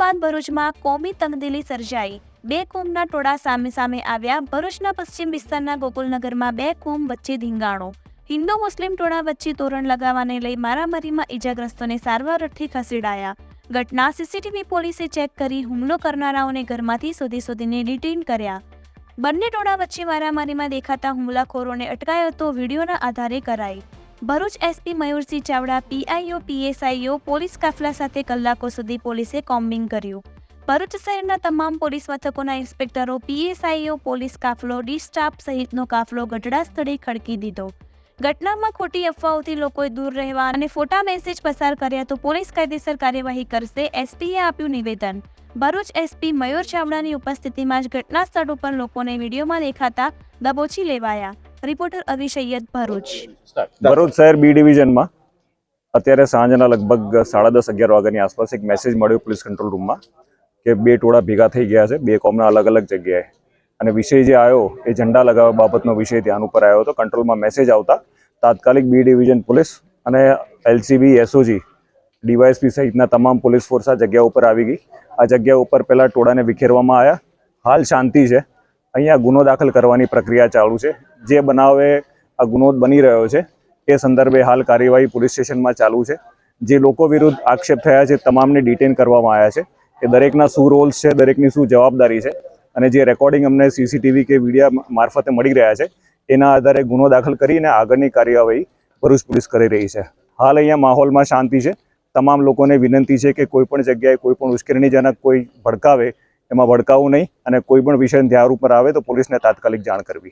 બાદ ભરૂચમાં કોમી તંગદિલી સર્જાઈ. બે કોમના ટોળા સામે સામે આવ્યા. ભરૂચના પશ્ચિમ વિસ્તારના ગોકુલનગરમાં બે કોમ વચ્ચે ધીંગાણો. હિન્દુ મુસ્લિમ ટોળા વચ્ચે તોરણ લગાવવાને લઈ મારામારીમાં ઈજાગ્રસ્તોને સારવાર અર્થે ખસેડાયા. ઘટના સીસીટીવી પોલીસે ચેક કરી હુમલો કરનારાઓને ઘરમાંથી શોધી શોધીને ડિટેન કર્યા. બંને ટોળા વચ્ચે મારામારીમાં દેખાતા હુમલાખોરોને અટકાયો તો વિડીયોના આધારે કરાઈ. ભરૂચ એસપી મયુરસિંહ ચાવડા, પીઆઈઓ, પીએસઆઈઓ, પોલીસ કાફલા સાથે કલાકો સુધી પોલીસે કોમ્બિંગ કર્યું. ભરૂચ શહેરના તમામ પોલીસ મથકોના ઇન્સ્પેક્ટરો, પીએસઆઈઓ, પોલીસ કાફલો, ડી સ્ટાફ સહિતનો કાફલો ગઢડા સ્થળે ખડકી દીધો. ઘટનામાં ખોટી અફવાઓથી લોકોએ દૂર રહેવા અને ફોટા મેસેજ પસાર કર્યા તો પોલીસ કાયદેસર કાર્યવાહી કરશે, એસપીએ આપ્યું નિવેદન. ભરૂચ એસપી મયુર ચાવડાની ઉપસ્થિતિમાં જ ઘટના સ્થળ ઉપર લોકોને વિડીયોમાં દેખાતા દબોચી લેવાયા. રિપોર્ટર અવી સૈયદ ભરૂચ. ભરૂચ શહેર બી ડિવિઝનમાં અત્યારે સાંજના લગભગ સાડા દસ અગિયાર વાગ્યાની આસપાસ એક મેસેજ મળ્યો પોલીસ કંટ્રોલ રૂમમાં કે બે ટોળા ભેગા થઈ ગયા છે બે કોમના અલગ અલગ જગ્યાએ. અને વિષય જે આવ્યો એ ઝંડા લગાવવા બાબતનો વિષય ધ્યાન ઉપર આવ્યો હતો. કંટ્રોલમાં મેસેજ આવતા તાત્કાલિક બી ડિવિઝન પોલીસ અને એલસીબી એસઓજી ડીવાયએસપી સહિતના તમામ પોલીસ ફોર્સ આ જગ્યા ઉપર આવી ગઈ. આ જગ્યા ઉપર પહેલા ટોળાને વિખેરવામાં આવ્યા. હાલ શાંતિ છે. અહીંયા ગુનો દાખલ કરવાની પ્રક્રિયા ચાલુ છે. જે બનાવે આ ગુનો બની રહ્યો છે, એ સંદર્ભે હાલ કાર્યવાહી પોલીસ સ્ટેશનમાં ચાલુ છે. જે લોકો વિરુદ્ધ આક્ષેપ થયા છે, તમામને ડિટેન કરવામાં આવ્યા છે. એ દરેકના શું રોલ્સ છે, દરેકની શું જવાબદારી છે અને જે રેકોર્ડિંગ અમને સીસીટીવી કે વિડીયા મારફતે મળી રહ્યા છે, એના આધારે ગુનો દાખલ કરીને આગળની કાર્યવાહી ભરૂચ પોલીસ કરી રહી છે. હાલ અહીંયા માહોલમાં શાંતિ છે. તમામ લોકોને વિનંતી છે કે કોઈ પણ જગ્યાએ કોઈ પણ ઉશ્કેરણીજનક કોઈ ભડકાવે, એમાં ભડકાવું નહીં અને કોઈ પણ વિષય ધ્યાન ઉપર આવે તો પોલીસને તાત્કાલિક જાણ કરવી.